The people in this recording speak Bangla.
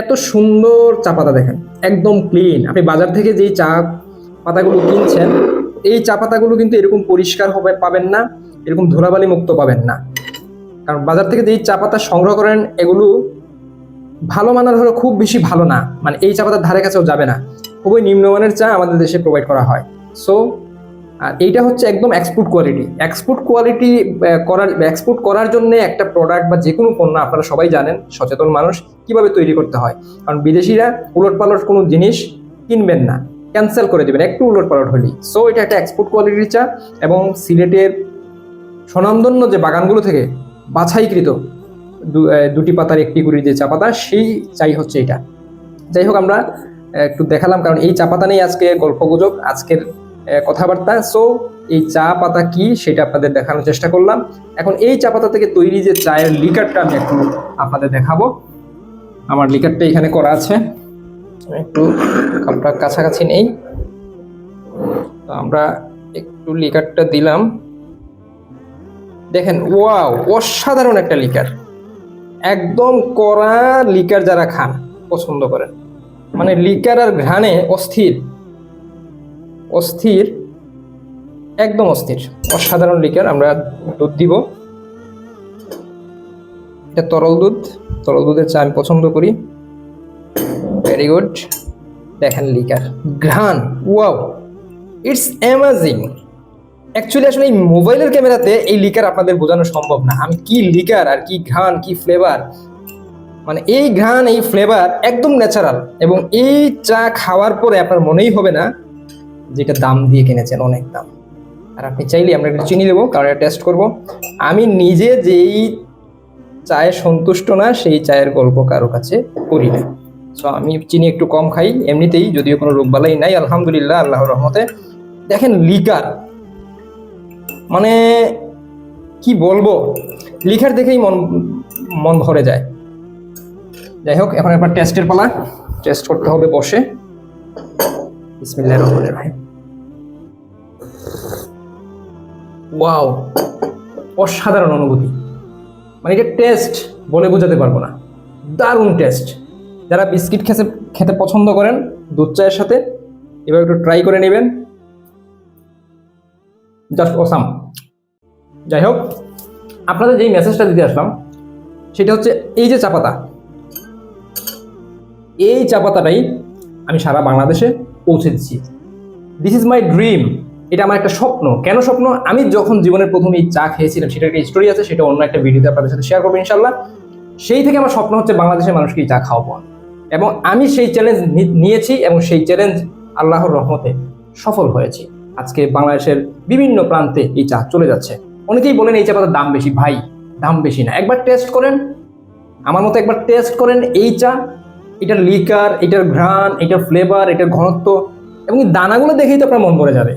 এত সুন্দর চা পাতা দেখেন, একদম ক্লিন আপনি বাজার থেকে যেই চা পাতাগুলো কিনছেন, এই চা পাতাগুলো কিন্তু এরকম পরিষ্কার হবে, পাবেন না, এরকম ধুলাবালি মুক্ত পাবেন না। কারণ বাজার থেকে যেই চা পাতা সংগ্রহ করেন, এগুলো ভালো মানের হলো খুব বেশি ভালো না। মানে এই চা পাতার ধারে কাছেও যাবে না। খুবই নিম্নমানের চা আমাদের দেশে প্রোভাইড করা হয়। সো আর এইটা হচ্ছে একদম এক্সপোর্ট কোয়ালিটি এক্সপোর্ট কোয়ালিটি করার এক্সপোর্ট করার জন্য একটা প্রোডাক্ট বা যে কোনো পণ্য আপনারা সবাই জানেন, সচেতন মানুষ, কীভাবে তৈরি করতে হয়। কারণ বিদেশিরা উলট পালট কোনো জিনিস কিনবেন না ক্যান্সেল করে দেবেন, একটু উলট পালট হলেই। সো এটা একটা এক্সপোর্ট কোয়ালিটির চা এবং সিলেটের স্বনামধন্য যে বাগানগুলো থেকে বাছাইকৃত দুটি পাতার একটি কুড়ির যে চা পাতা সেই চাই হচ্ছে এটা। যাই হোক, আমরা একটু দেখালাম, কারণ এই চা পাতা নিয়ে আজকে গল্প গুজব আজকের কথাবার্তা। সো এই চা পাতা কি সেটা আপনাদের দেখানোর চেষ্টা করলাম। এখন এই চা পাতা থেকে তৈরি যে চায়ের লিকারটা আমি একটু আপনাদের দেখাবো। আমার লিকারটা এখানে করা আছে। একটু কাপটা কাছাকাছি নেই। তো আমরা একটু লিকারটা দিলাম। দেখেন, ওয়াও, অসাধারণ একটা লিকার। একদম কড়া লিকার যারা খান, পছন্দ করেন। মানে লিকার আর ঘ্রাণে অস্থির। অস্থির, একদম অস্থির। অসাধারণ লিকার আমরা দুধ দিব। এটা তরল দুধ। তরল দুধের চা আমি পছন্দ করি। ভেরি গুড দেখেন লিকার ঘ্রাণ। ওয়াও ইটস অ্যামাজিং অ্যাকচুয়ালি আসলে এই মোবাইলের ক্যামেরাতে এই লিকার আপনাদের বোঝানো সম্ভব না। আমি কি লিকার আর কি ঘ্রাণ, কি ফ্লেভার মানে এই ঘ্রাণ, এই ফ্লেভার একদম ন্যাচারাল এবং এই চা খাওয়ার পরে আপনার মনেই হবে না যেটা দাম দিয়ে কিনেছেন, অনেক দাম। আর আপনি চাইলে আমরা একটু চিনি দেবো কারণ টেস্ট করব। আমি নিজে যেই চায়ে সন্তুষ্ট না, সেই চায়ের গল্প কারও কাছে করি না। সো আমি চিনি একটু কম খাই, এমনিতেই যদিও কোনো রোগবালাই নাই, আলহামদুলিল্লাহ আল্লাহ রহমতে। দেখেন, লিকার। মানে কি বলব? লিখার দেখেই মন মন ভরে যায়। যাই হোক, এখন একবার টেস্টের পালা। টেস্ট করতে হবে বসে। বিসমিল্লাহির রহমানির রহিম। ওয়াও, অসাধারণ অনুভূতি। মানে এটা টেস্ট বলে বোঝাতে পারব না। দারুণ টেস্ট যারা বিস্কিট খেতে খেতে পছন্দ করেন, দুধ চায়ের সাথে, এবার একটু ট্রাই করে নেবেন। জাস্ট অসাম যাই হোক, আপনাদের যেই মেসেজটা দিতে আসলাম, সেটা হচ্ছে এই যে চা পাতা। এই চা পাতাটাই আমি সারা বাংলাদেশে পৌঁছে দিচ্ছি দিস ইজ মাই ড্রিম এটা আমার একটা স্বপ্ন। কেন স্বপ্ন? আমি যখন জীবনের প্রথম এই চা খেয়েছিলাম সেটা একটা স্টোরি আছে, সেটা অন্য একটা ভিডিওতে আপনাদের সাথে শেয়ার করব ইনশাল্লাহ সেই থেকে আমার স্বপ্ন হচ্ছে বাংলাদেশের মানুষকে চা খাওয়াবো এবং আমি সেই চ্যালেঞ্জ নিয়েছি এবং সেই চ্যালেঞ্জ আল্লাহর রহমতে সফল হয়েছি। আজকে বাংলাদেশের বিভিন্ন প্রান্তে এই চা চলে যাচ্ছে। অনেকেই বলেন, এই চা পাতার দাম বেশি। ভাই, দাম বেশি না। একবার টেস্ট করেন। আমার মতো একবার টেস্ট করেন, এই চা, এটার লিকার এটার ঘ্রাণ, এটার ফ্লেভার এটার ঘনত্ব এবং দানাগুলো দেখেই তো আপনার মন ভরে যাবে।